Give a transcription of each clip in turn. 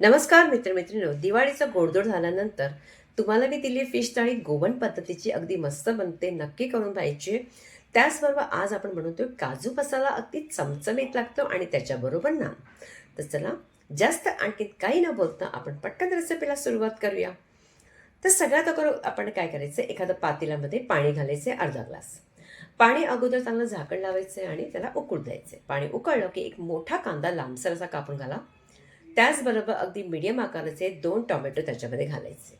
नमस्कार मित्रमित्रिनो दिवाळीचा गोडधोड झाल्यानंतर तुम्हाला मी दिली फिश थाळी गोवन पद्धतीची अगदी मस्त बनते नक्की करून पाहिजे त्याचबरोबर आज आपण बनवतोय काजू मसाला अगदी चमचमीत लागतो आणि त्याच्याबरोबर ना तर चला जास्त आणखी काही न बोलता आपण पटकन रेसिपीला सुरुवात करूया. तर सगळ्यात अगोदर आपण काय करायचं एखादं पातेल्यामध्ये पाणी घालायचे अर्धा ग्लास. पाणी अगोदर चांगलं झाकण लावायचं आणि त्याला उकळू द्यायचे पाणी उकळलं की एक मोठा कांदा लांबसर असा कापून घाला. त्याचबरोबर अगदी मिडियम आकाराचे दोन टोमॅटो त्याच्यामध्ये घालायचे.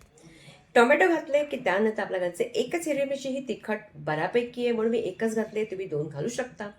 टोमॅटो घातले की त्यानंतर आपल्याला घालायचे एकच हिरवी मिरची ही तिखट बऱ्यापैकी आहे म्हणून मी एकच घातले तुम्ही दोन घालू शकता.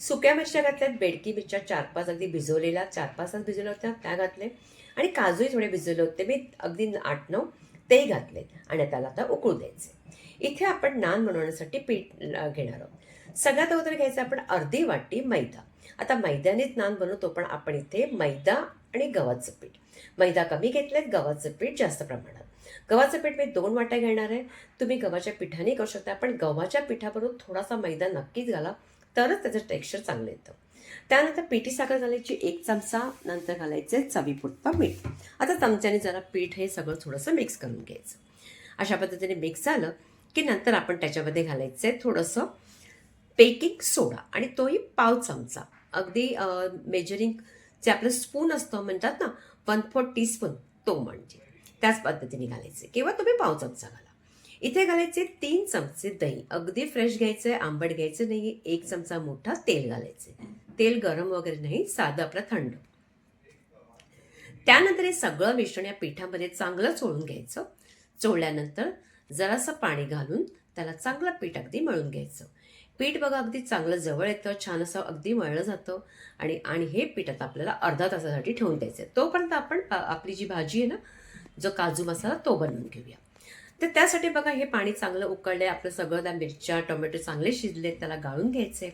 सुक्या मिरच्या घातल्यात बेडकी मिरच्या चार पाच अगदी भिजवलेल्या चार पाच तास भिजवल्या होत्या त्या घातले. आणि काजूही थोडे भिजवले होते मी अगदी आठ नऊ तेही घातले. आणि त्याला आता उकळू द्यायचे. इथे आपण नान बनवण्यासाठी पीठ घेणार आहोत. सगळ्यात अगोदर घ्यायचं आपण अर्धी वाटी मैदा. आता मैद्यानेच नान बनवतो पण आपण इथे मैदा आणि गव्हाचं पीठ. मैदा कमी घेतलेत गव्हाचं पीठ जास्त प्रमाणात. गव्हाचं पीठ मी दोन वाट्या घेणार आहे. तुम्ही गव्हाच्या पिठाने करू शकता पण गव्हाच्या पिठाबरोबर थोडासा मैदा नक्कीच घाला तरच त्याचं टेक्स्चर चांगलं येतं. त्यानंतर पिठी साखर घालायची एक चमचा. नंतर घालायचे चवीपुरतं मीठ. आता चमच्याने जरा पीठ हे सगळं थोडंसं मिक्स करून घ्यायचं. अशा पद्धतीने मिक्स झालं की नंतर आपण त्याच्यामध्ये घालायचं आहे थोडंसं बेकिंग सोडा आणि तोही पाव चमचा. अगदी मेजरिंग जे आपलं स्पून असतं म्हणतात ना वन फोर्थ टीस्पून तो म्हणजे. त्याच पद्धतीने घालायचे. किंवा तुम्ही पाव चमचा घाला. इथे घालायचे तीन चमचे दही. अगदी फ्रेश घ्यायचं आहे आंबट घ्यायचं नाही एक चमचा मोठा तेल घालायचे. तेल गरम वगैरे नाही साधं आपलं थंड. त्यानंतर हे सगळं मिश्रण या पिठामध्ये चांगलं चोळून घ्यायचं. चोळल्यानंतर जरासं पाणी घालून त्याला चांगलं पीठ अगदी मळून घ्यायचं. पीठ बघा अगदी चांगलं जवळ येतं छान असं अगदी मळलं जातं. आणि आणि हे पीठ आता आपल्याला अर्धा तासासाठी ठेवून द्यायचं आहे तोपर्यंत आपण आपली जी भाजी आहे ना जो काजू मसाला तो बनवून घेऊया. तर त्यासाठी बघा हे पाणी चांगलं उकळलंय आपलं सगळं त्या मिरच्या टोमॅटो चांगले शिजले त्याला गाळून घ्यायचे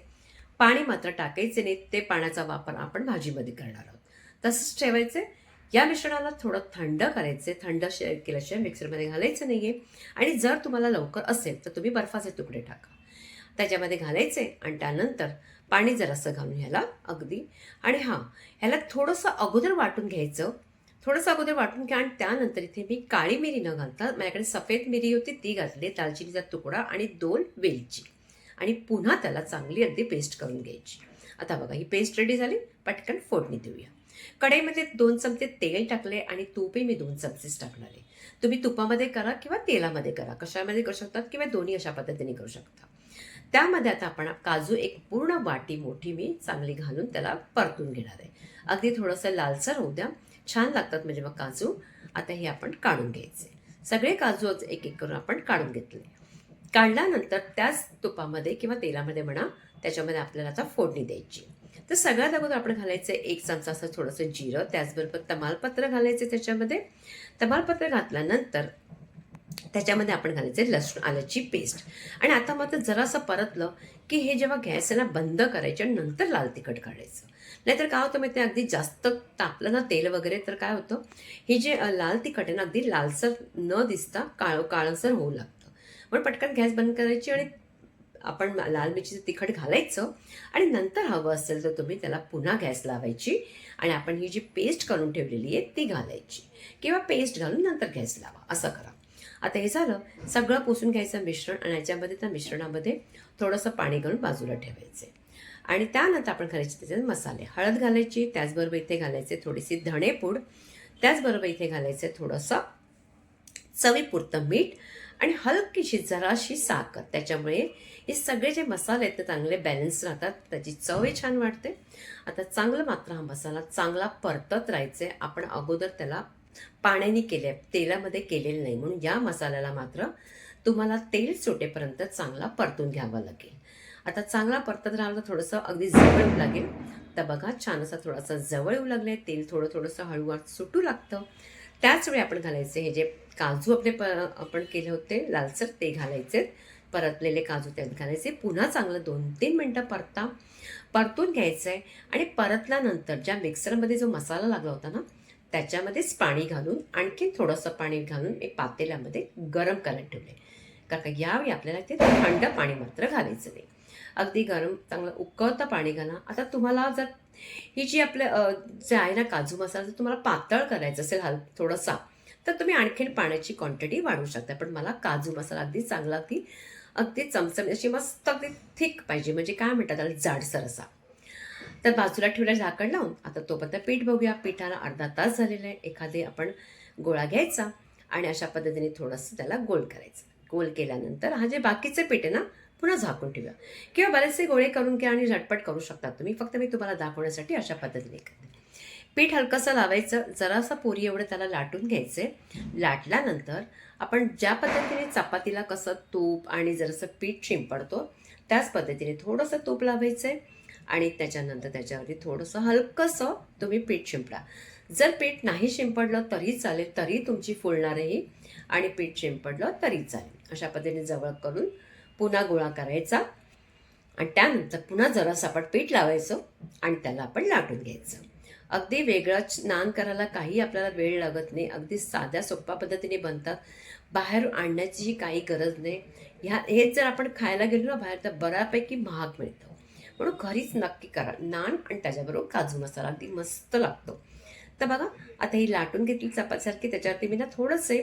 पाणी मात्र टाकायचे नाही ते पाण्याचा वापर आपण भाजीमध्ये करणार आहोत. तसंच ठेवायचे या मिश्रणाला थोडं थंड करायचे थंड केल्याशिवाय मिक्सरमध्ये घालायचं नाही आहे आणि जर तुम्हाला लवकर असेल तर तुम्ही बर्फाचे तुकडे टाका. त्याच्यामध्ये घालायचे आणि त्यानंतर पाणी जरासं घालून ह्याला अगदी. आणि हां ह्याला थोडंसं अगोदर वाटून घ्यायचं. थोडंसं अगोदर वाटून घ्या आणि त्यानंतर इथे मी काळी मिरी न घालता माझ्याकडे सफेद मिरी होती ती घातली दालचिनीचा तुकडा आणि दोन वेलची. आणि पुन्हा त्याला चांगली अगदी पेस्ट करून घ्यायची. आता बघा ही पेस्ट रेडी झाली पटकन फोडणी देऊया. कढईमध्ये दोन चमचे तेल टाकले आणि तूपही मी दोन चमचेच टाकणार आहे. तुम्ही तुपामध्ये करा किंवा तेलामध्ये करा. कशामध्ये करू शकतात किंवा दोन्ही अशा पद्धतीने करू शकता. त्यामध्ये आता आपण काजू एक पूर्ण वाटी मोठी मी चांगली घालून त्याला परतून घेणार आहे. अगदी थोडंसं लालसर होऊ द्या. छान लागतात म्हणजे मग काजू. आता हे आपण काढून घ्यायचे. सगळे काजू एक एक करून आपण काढून घेतले. काढल्यानंतर त्याच तुपामध्ये किंवा तेलामध्ये म्हणा त्याच्यामध्ये आपल्याला आता फोडणी द्यायची. तर सगळ्यात अगोदर आपण घालायचं एक चमचा असं थोडंसं जिरं त्याचबरोबर तमालपत्र घालायचे त्याच्यामध्ये. तमालपत्र घातल्यानंतर त्याच्यामध्ये आपण घालायचं लसूण आल्याची पेस्ट. आणि आता मात्र जरासं परतलं की हे जेव्हा गॅस आहे ना बंद करायचे आणि नंतर लाल तिखट काढायचं. नाहीतर काय होतं माहिती आहे, अगदी जास्त तापलं ना तेल वगैरे तर काय होतं हे जे लाल तिखट आहे ना अगदी लालसर न दिसता काळ काळसर होऊ लागतं. म्हणून पटकन गॅस बंद करायची आणि आपण लाल मिरचीचं तिखट घालायचं आणि नंतर हवं असेल तर तुम्ही त्याला पुन्हा गॅस लावायची आणि आपण ही जी पेस्ट करून ठेवलेली आहे ती घालायची. किंवा पेस्ट घालून नंतर गॅस लावा असं करा. आता हे झालं सगळं पुसून घ्यायचं मिश्रण आणि याच्यामध्ये त्या मिश्रणामध्ये थोडंसं पाणी घालून बाजूला ठेवायचे. आणि त्यानंतर आपण घालायचे त्याच्यात मसाले. हळद घालायची त्याचबरोबर इथे घालायचे थोडीशी धणेपूड त्याचबरोबर इथे घालायचं थोडंसं चवीपुरतं मीठ आणि हलकीशी जराशी साखर. त्याच्यामुळे हे सगळे जे मसाले आहेत ते चांगले बॅलन्स राहतात त्याची चवही छान वाटते आता चांगलं मात्र हा मसाला चांगला परतत राहायचे. आपण अगोदर त्याला पाण्याने केले तेलामध्ये केलेलं नाही. म्हणून या मसाल्याला मात्र तुम्हाला तेल सुटेपर्यंत चांगला परतून घ्यावा लागेल. आता चांगला परतत राहिला तर थोडंसं अगदी जवळ येऊ लागेल. तर बघा छान असा थोडासा जवळ येऊ लागले तेल. थोडं थोडंसं हळूहळू सुटू लागतं. त्याच वेळी आपण घालायचे हे जे काजू आपले प आपण केले होते लालसर ते घालायचे. परतलेले काजू त्यात घालायचे. पुन्हा चांगलं दोन तीन मिनटं परता परतून घ्यायचं आहे आणि परतल्यानंतर ज्या मिक्सरमध्ये जो मसाला लागला होता ना त्याच्यामध्येच पाणी घालून आणखी थोडंसं पाणी घालून एक पातेल्यामध्ये गरम करायला ठेवले कारण का यावेळी आपल्याला ते थंड पाणी मात्र घालायचं नाही. अगदी गरम चांगलं उकळतं पाणी घाला. आता तुम्हाला जर ही जी आपलं जे आहे ना काजू मसाला जर तुम्हाला पातळ करायचं असेल हल थोडासा तर तुम्ही आणखीन पाण्याची क्वांटिटी वाढवू शकता. पण मला काजू मसाला अगदी चांगला अगदी अगदी चमचमी अशी मस्त अगदी थिक पाहिजे. म्हणजे काय म्हणतात त्याला? जाडसर असा. तर बाजूला ठेवलं झाकण लावून आता तोपर्यंत पीठ बघूया. पिठाला अर्धा तास झालेला आहे. एखादे आपण गोळा घ्यायचा आणि अशा पद्धतीने थोडंसं त्याला गोल करायचं. गोल केल्यानंतर हा जे बाकीचे पीठ आहे ना पुन्हा झाकून ठेवूया. किंवा बरेचसे गोळे करून घ्या आणि झटपट करू शकता तुम्ही. फक्त मी तुम्हाला दाखवण्यासाठी अशा पद्धतीने करते. पीठ हलकंसं लावायचं. जरासं पोरी एवढं त्याला लाटून घ्यायचे. लाटल्यानंतर आपण ज्या पद्धतीने चपातीला कसं तूप आणि जरासं पीठ शिंपडतो त्याच पद्धतीने थोडंसं तूप लावायचं आहे आणि त्याच्यानंतर त्याच्यावरती थोडंसं हलकंसं तुम्ही पीठ शिंपडा. जर पीठ नाही शिंपडलं तरी चालेल तरी तुमची फुलणार ही आणि पीठ शिंपडलं तरी चालेल. अशा पद्धतीने जवळ करून पुन्हा गोळा करायचा आणि त्यानंतर पुन्हा जरासं आपण पीठ लावायचं आणि त्याला आपण लाटून घ्यायचं. अगदी वेगळंच स्नान करायला काही आपल्याला वेळ लागत नाही. अगदी साध्या सोप्या पद्धतीने बनतात. बाहेर आणण्याचीही काही गरज नाही. ह्या हेच जर आपण खायला गेलो ना बाहेर तर बऱ्यापैकी महाग मिळतं. म्हणून घरीच नक्की करा. नान आणि त्याच्याबरोबर काजू मसाला. अगदी मस्त लागतो. तर बघा आता ही लाटून घेतली चपातसारखी. त्याच्यावरती मी ना थोडंसे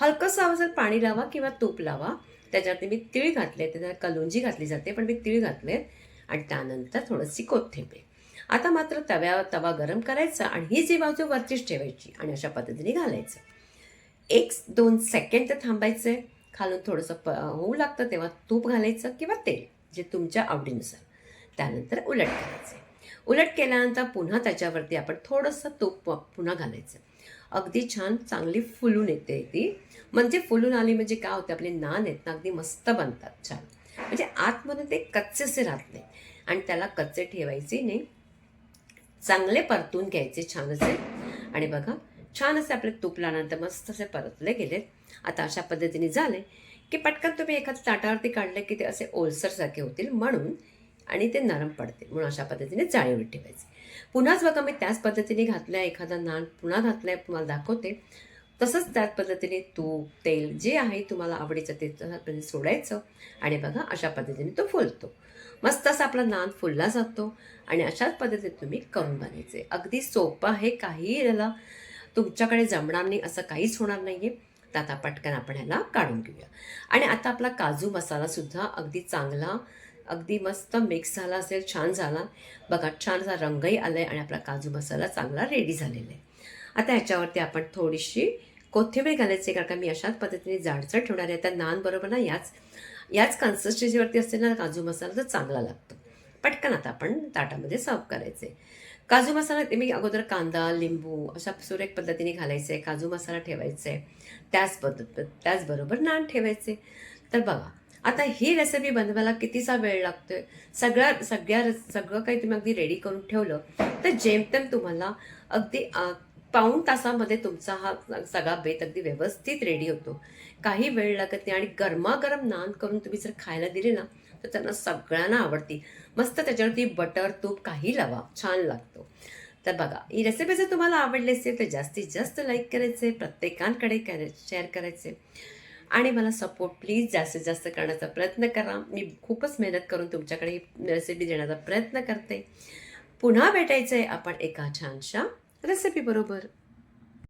हलकंसं हवं जर पाणी लावा किंवा तूप लावा त्याच्यावरती मी तीळ घातले त्याच्यात कलोंजी घातली जाते पण मी तीळ घातले आणि त्यानंतर थोडीशी कोथिंबीर. आता मात्र तव्यावर तवा गरम करायचा आणि ही जी बाजू वरतीच ठेवायची आणि अशा पद्धतीने घालायचं. एक दोन सेकंड तर थांबायचं खालून थोडंसं प होऊ लागतं तेव्हा तूप घालायचं किंवा तेल जे तुमच्या आवडीनुसार. त्यानंतर उलट करायचं. उलट केल्यानंतर पुन्हा त्याच्यावरती आपण थोडंसं तूप पुन्हा घालायचं. अगदी छान चांगली फुलून येते ती. म्हणजे फुलून आली म्हणजे काय होते आपले नान आहेत ना अगदी मस्त बनतात छान. म्हणजे आतमध्ये ते कच्चेसे राहत नाही. आणि त्याला कच्चे ठेवायचे नाही. चांगले परतून घ्यायचे छान असे आणि बघा छान असे आपले तूप लावल्यानंतर मस्त असे परतले गेलेत आता अशा पद्धतीने झाले की पटकन तुम्ही एखाद्या ताटावरती काढले की ते असे ओलसरसारखे होतील. म्हणून आणि ते नरम पडते. म्हणून अशा पद्धतीने जाळीवर ठेवायचे. पुन्हाच बघा मी त्याच पद्धतीने घातलं आहे एखादा नान पुन्हा घातलाय तुम्हाला दाखवते. तसंच त्याच पद्धतीने तूप तेल जे आहे तुम्हाला आवडीचं ते पद्धतीने सोडायचं. आणि बघा अशा पद्धतीने तो फुलतो. मस्त असा आपला नान फुलला जातो. आणि अशाच पद्धतीने तुम्ही करून बनायचे. अगदी सोपं आहे काही याला. तुमच्याकडे जमणार नाही असं काहीच होणार नाही आहे तर आता पटकन आपण ह्याला काढून घेऊया. आणि आता आपला काजू मसालासुद्धा अगदी चांगला अगदी मस्त मिक्स झाला असेल छान झाला. बघा छान असा रंगही आला आहे आणि आपला काजू मसाला चांगला रेडी झालेला आहे. आता ह्याच्यावरती आपण थोडीशी कोथिंबीर घालायची कारण का मी अशाच पद्धतीने जाडसर ठेवणार आहे. त्या नानबरोबर ना याच याच कन्सिस्टन्सीवरती असलेला ना काजू मसाला तर चांगला लागतो. पटकन आता आपण ताटामध्ये सर्व करायचे काजू मसाला ते मी अगोदर कांदा लिंबू अशा सुरेख पद्धतीने घालायचं आहे काजू मसाला ठेवायचे त्याच पद्धत त्याचबरोबर नान ठेवायचे तर बघा आता ही रेसिपी बनवायला कितीसा वेळ लागतोय? सगळ्या सगळ्या सगळं काही तुम्ही अगदी रेडी करून ठेवलं तर जेमतेम तुम्हाला अगदी पाऊण तासामध्ये तुमचा हा सगळा बेत अगदी व्यवस्थित रेडी होतो. काही वेळ लागत नाही आणि गरमागरम नान करून तुम्ही जर खायला दिले ना तर त्यांना सगळ्यांना आवडती. मस्त त्याच्यावरती बटर तूप काही लावा छान लागतो. तर बघा ही रेसिपी जर तुम्हाला आवडली असेल तर जास्तीत जास्त लाईक करायचे प्रत्येकांकडे करे शेअर करायचे. आणि मला सपोर्ट प्लीज जास्तीत जास्त करण्याचा प्रयत्न करा. मी खूपच मेहनत करून तुमच्याकडे ही रेसिपी देण्याचा प्रयत्न करते. पुन्हा भेटायचं आहे आपण एका छानशा रेसिपी बरोबर.